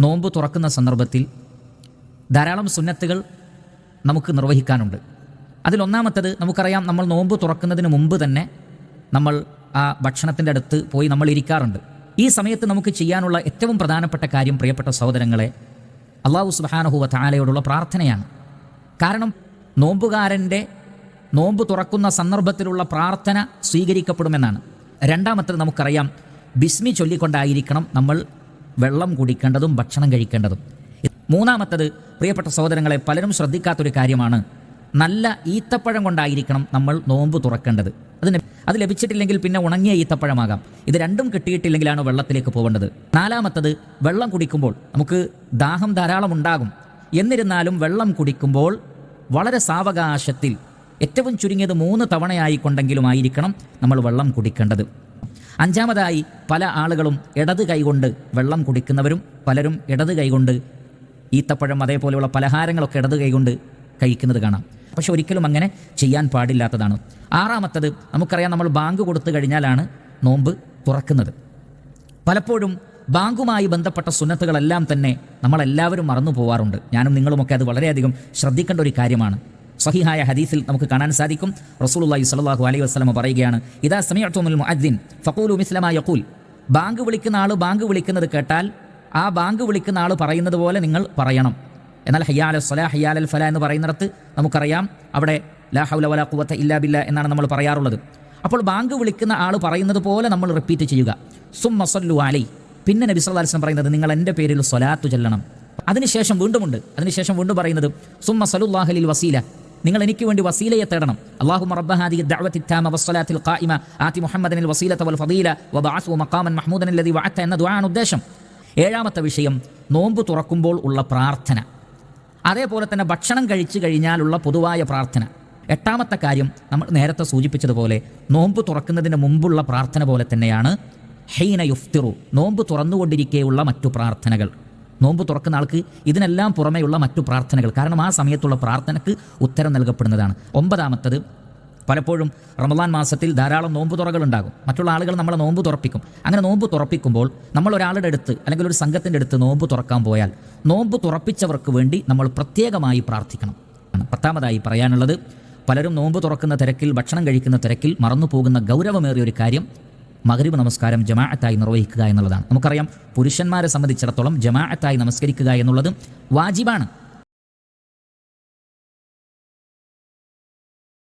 നോമ്പ് തുറക്കുന്ന സന്ദർഭത്തിൽ ധാരാളം സുന്നത്തുകൾ നമുക്ക് നിർവഹിക്കാനുണ്ട്. അതിലൊന്നാമത്തത് നമുക്കറിയാം നമ്മൾ നോമ്പ് തുറക്കുന്നതിന് മുമ്പ് തന്നെ നമ്മൾ ആ ഭക്ഷണത്തിന്റെ അടുത്ത് പോയി നമ്മൾ ഇരിക്കാറുണ്ട്. ഈ സമയത്ത് നമുക്ക് ചെയ്യാനുള്ള ഏറ്റവും പ്രധാനപ്പെട്ട കാര്യം പ്രിയപ്പെട്ട സഹോദരങ്ങളെ അള്ളാഹു സുബാനഹുവ താലയോടുള്ള പ്രാർത്ഥനയാണ്. കാരണം നോമ്പുകാരന്റെ നോമ്പ് തുറക്കുന്ന സന്ദർഭത്തിലുള്ള പ്രാർത്ഥന സ്വീകരിക്കപ്പെടുമെന്നാണ്. രണ്ടാമത്തത് നമുക്കറിയാം ബിസ്മി ചൊല്ലിക്കൊണ്ടായിരിക്കണം നമ്മൾ വെള്ളം കുടിക്കേണ്ടതും ഭക്ഷണം കഴിക്കേണ്ടതും. മൂന്നാമത്തത് പ്രിയപ്പെട്ട സഹോദരങ്ങളെ പലരും ശ്രദ്ധിക്കാത്തൊരു കാര്യമാണ് നല്ല ഈത്തപ്പഴം കൊണ്ടായിരിക്കണം നമ്മൾ നോമ്പ് തുറക്കേണ്ടത്. അതിന് അത് ലഭിച്ചിട്ടില്ലെങ്കിൽ പിന്നെ ഉണങ്ങിയ ഈത്തപ്പഴമാകാം. ഇത് രണ്ടും കിട്ടിയിട്ടില്ലെങ്കിലാണ് വെള്ളത്തിലേക്ക് പോകേണ്ടത്. നാലാമത്തത് വെള്ളം കുടിക്കുമ്പോൾ നമുക്ക് ദാഹം ധാരാളം ഉണ്ടാകും. എന്നിരുന്നാലും വെള്ളം കുടിക്കുമ്പോൾ വളരെ സാവകാശത്തിൽ ഏറ്റവും ചുരുങ്ങിയത് മൂന്ന് തവണയായിക്കൊണ്ടെങ്കിലും ആയിരിക്കണം നമ്മൾ വെള്ളം കുടിക്കേണ്ടത്. അഞ്ചാമതായി പല ആളുകളും ഇടത് കൈകൊണ്ട് വെള്ളം കുടിക്കുന്നവരും പലരും ഇടത് കൈകൊണ്ട് ഈത്തപ്പഴം അതേപോലെയുള്ള പലഹാരങ്ങളൊക്കെ ഇടത് കൈകൊണ്ട് കഴിക്കുന്നത് കാണാം. പക്ഷെ ഒരിക്കലും അങ്ങനെ ചെയ്യാൻ പാടില്ലാത്തതാണ്. ആറാമത്തത് നമുക്കറിയാം നമ്മൾ ബാങ്ക് കൊടുത്തു കഴിഞ്ഞാലാണ് നോമ്പ് തുറക്കുന്നത്. പലപ്പോഴും ബാങ്കുമായി ബന്ധപ്പെട്ട സുന്നത്തുകളെല്ലാം തന്നെ നമ്മളെല്ലാവരും മറന്നു പോവാറുണ്ട്. ഞാനും നിങ്ങളുമൊക്കെ അത് വളരെയധികം ശ്രദ്ധിക്കേണ്ട ഒരു കാര്യമാണ്. സഹിഹായ ഹദീസിൽ നമുക്ക് കാണാൻ സാധിക്കും. റസൂലുള്ളാഹി സ്വല്ലല്ലാഹു അലൈഹി വസല്ലം പറയുകയാണ് ഇദാ സമീഅതുൽ മുഅദ്ദിൻ ഫഖൂലു മിസ്ലമാ യഖൂൽ. ബാങ്ക് വിളിക്കുന്ന ആൾ ബാങ്ക് വിളിക്കുന്നത് കേട്ടാൽ ആ ബാങ്ക് വിളിക്കുന്ന ആൾ പറയുന്നത് പോലെ നിങ്ങൾ പറയണം. എന്നാൽ ഹയ്യാൽ സ്വല ഹയ്യാൽ അൽ ഫല എന്ന് പറയുന്നിടത്ത് നമുക്കറിയാം അവിടെ ലാ ഹൗല വലാ ഖുവത്ത ഇല്ലാ ബില്ല എന്നാണ് നമ്മൾ പറയാറുള്ളത്. അപ്പോൾ ബാങ്ക് വിളിക്കുന്ന ആൾ പറയുന്നത് പോലെ നമ്മൾ റിപ്പീറ്റ് ചെയ്യുക. സും സല്ലു അലൈ. പിന്നെ നബി വസല്ലം പറയുന്നത് നിങ്ങൾ എന്റെ പേരിൽ സ്വലാത്തു ചെല്ലണം. അതിനുശേഷം വീണ്ടുമുണ്ട്. അതിനുശേഷം വീണ്ടും പറയുന്നത് സുമ്മ സലുല്ലാഹലിൽ വസീല. നിങ്ങൾ എനിക്ക് വേണ്ടി വസീലയെ തേടണം. അള്ളാഹു റബ്ബഹാദി ദഅവത്തി താമ വസ്സലാത്തിൽ ഖായിമ. ആതി മുഹമ്മദനിൽ വസീലത വൽ ഫദീല. വബഅസു മഖാമൻ മഹ്മൂദൻ അല്ലദി വഅത്ത എന്ന ദുആണ് ഉദ്ദേശം. ഏഴാമത്തെ വിഷയം നോമ്പ് തുറക്കുമ്പോൾ ഉള്ള പ്രാർത്ഥന. അതേപോലെ തന്നെ ഭക്ഷണം കഴിച്ചു കഴിഞ്ഞാലുള്ള പൊതുവായ പ്രാർത്ഥന. എട്ടാമത്തെ കാര്യം നമ്മൾ നേരത്തെ സൂചിപ്പിച്ചതുപോലെ നോമ്പ് തുറക്കുന്നതിന് മുമ്പുള്ള പ്രാർത്ഥന പോലെ തന്നെയാണ് ഹൈന യുഫ്തിറു. നോമ്പ് തുറന്നുകൊണ്ടിരിക്കെയുള്ള മറ്റു പ്രാർത്ഥനകൾ. നോമ്പ് തുറക്കുന്ന ആൾക്ക് ഇതിനെല്ലാം പുറമെയുള്ള മറ്റു പ്രാർത്ഥനകൾ. കാരണം ആ സമയത്തുള്ള പ്രാർത്ഥനയ്ക്ക് ഉത്തരം നൽകപ്പെടുന്നതാണ്. ഒമ്പതാമത്തത് പലപ്പോഴും റമദാൻ മാസത്തിൽ ധാരാളം നോമ്പ് തുറകളുണ്ടാകും മറ്റുള്ള ആളുകൾ നമ്മളെ നോമ്പ് തുറപ്പിക്കും. അങ്ങനെ നോമ്പ് തുറപ്പിക്കുമ്പോൾ നമ്മൾ ഒരാളുടെ അടുത്ത് അല്ലെങ്കിൽ ഒരു സംഘത്തിന്റെ അടുത്ത് നോമ്പ് തുറക്കാൻ പോയാൽ നോമ്പ് തുറപ്പിച്ചവർക്ക് വേണ്ടി നമ്മൾ പ്രത്യേകമായി പ്രാർത്ഥിക്കണം. പത്താമതായി പറയാനുള്ളത് പലരും നോമ്പ് തുറക്കുന്ന തിരക്കിൽ ഭക്ഷണം കഴിക്കുന്ന തിരക്കിൽ മറന്നു പോകുന്ന ഗൗരവമേറിയ ഒരു കാര്യം മകരീബ് നമസ്കാരം ജമാഅത്തായി നിർവഹിക്കുക എന്നുള്ളതാണ്. നമുക്കറിയാം പുരുഷന്മാരെ സംബന്ധിച്ചിടത്തോളം ജമാഅത്തായി നമസ്കരിക്കുക എന്നുള്ളത് വാജിബാണ്.